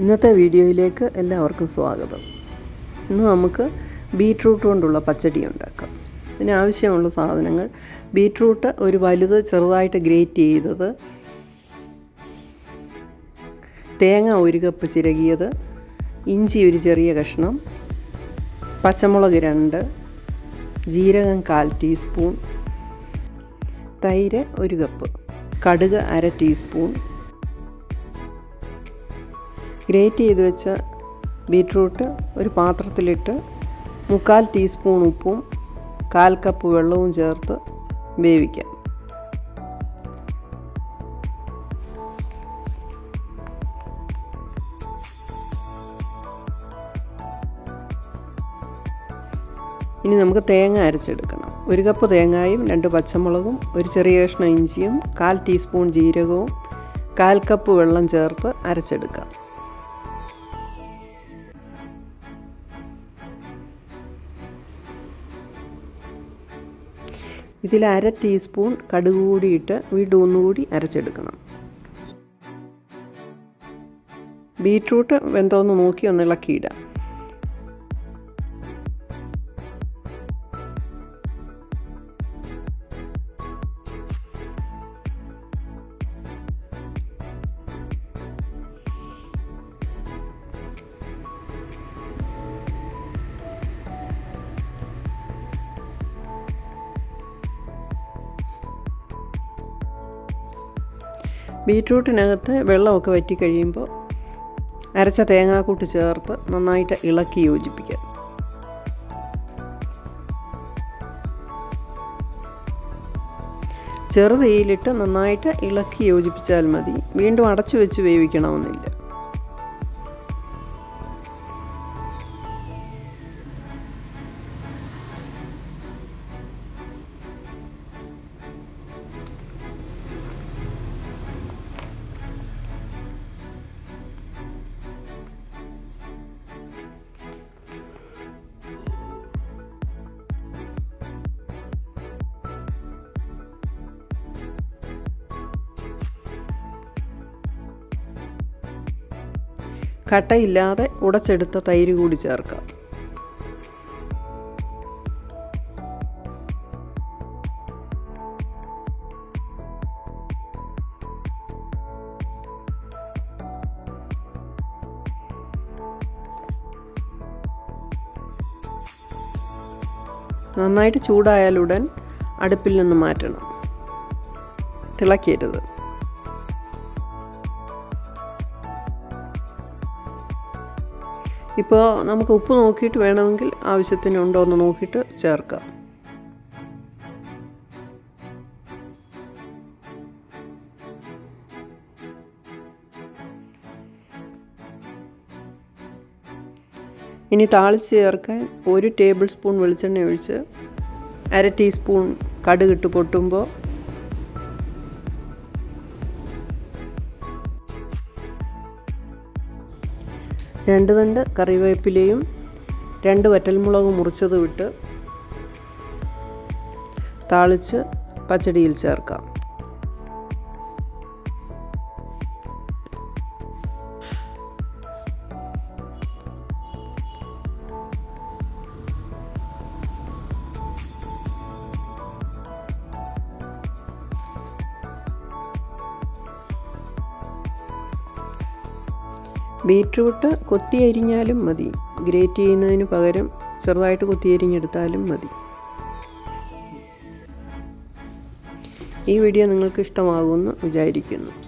ഇന്നത്തെ വീഡിയോയിലേക്ക് എല്ലാവർക്കും സ്വാഗതം. ഇന്ന് നമുക്ക് ബീട്രൂട്ട് കൊണ്ടുള്ള പച്ചടി ഉണ്ടാക്കാം. ഇതിനാവശ്യമുള്ള സാധനങ്ങൾ ബീട്രൂട്ട് ഒരു വലുത് ചെറുതായിട്ട് ഗ്രേറ്റ് ചെയ്തത് തേങ്ങ ഒരു കപ്പ് ചിരകിയത് ഇഞ്ചി ഒരു ചെറിയ കഷ്ണം പച്ചമുളക് രണ്ട് ജീരകം കാൽ ടീസ്പൂൺ തൈര് ഒരു കപ്പ് കടുക് അര ടീസ്പൂൺ ഗ്രേറ്റ് ചെയ്ത് വെച്ച ബീട്രൂട്ട് ഒരു പാത്രത്തിലിട്ട് മുക്കാൽ ടീസ്പൂൺ ഉപ്പും കാൽ കപ്പ് വെള്ളവും ചേർത്ത് വേവിക്കാം. ഇനി നമുക്ക് തേങ്ങ അരച്ചെടുക്കണം. ഒരു കപ്പ് തേങ്ങായും രണ്ട് പച്ചമുളകും ഒരു ചെറിയ കഷ്ണം ഇഞ്ചിയും കാൽ ടീസ്പൂൺ ജീരകവും കാൽ കപ്പ് വെള്ളം ചേർത്ത് അരച്ചെടുക്കാം. ഇതിൽ അര ടീസ്പൂൺ കടുക് കൂടിയിട്ട് വീണ്ടും അരച്ചെടുക്കണം. ബീട്രൂട്ട് വെന്തോന്ന് നോക്കി ഒന്ന് ഇളക്കിയിടാം ബീട്രൂട്ടിനകത്ത് വെള്ളമൊക്കെ വറ്റി കഴിയുമ്പോൾ അരച്ച തേങ്ങാക്കൂട്ട് ചേർത്ത് നന്നായിട്ട് ഇളക്കി യോജിപ്പിക്കുക. ചെറുതീയിലിട്ട് നന്നായിട്ട് ഇളക്കി യോജിപ്പിച്ചാൽ മതി. വീണ്ടും അടച്ചു വെച്ച് വേവിക്കണമെന്നില്ല. കട്ടയില്ലാതെ ഉടച്ചെടുത്ത തൈര് കൂടി ചേർക്കാം. നന്നായിട്ട് ചൂടായാലുടൻ അടുപ്പിൽ നിന്ന് മാറ്റണം. തിളക്കരുത്. ഇപ്പോൾ നമുക്ക് ഉപ്പ് നോക്കിയിട്ട് വേണമെങ്കിൽ ആവശ്യത്തിന് ഉണ്ടോ എന്ന് നോക്കിയിട്ട് ചേർക്കാം. ഇനി താളിച്ച് ചേർക്കാൻ ഒരു ടേബിൾ സ്പൂൺ വെളിച്ചെണ്ണ ഒഴിച്ച് അര ടീസ്പൂൺ കടുകിട്ട് പൊട്ടുമ്പോൾ രണ്ട് തണ്ട് കറിവേപ്പിലയും രണ്ട് വറ്റൽമുളക് മുറിച്ചത് വിട്ട് താളിച്ച് പച്ചടിയിൽ ചേർക്കാം. ബീറ്റ്റൂട്ട് കൊത്തി അരിഞ്ഞാലും മതി. ഗ്രേറ്റ് ചെയ്യുന്നതിന് പകരം ചെറുതായിട്ട് കൊത്തി അരിഞ്ഞെടുത്താലും മതി. ഈ വീഡിയോ നിങ്ങൾക്ക് ഇഷ്ടമാകുമെന്ന് വിചാരിക്കുന്നു.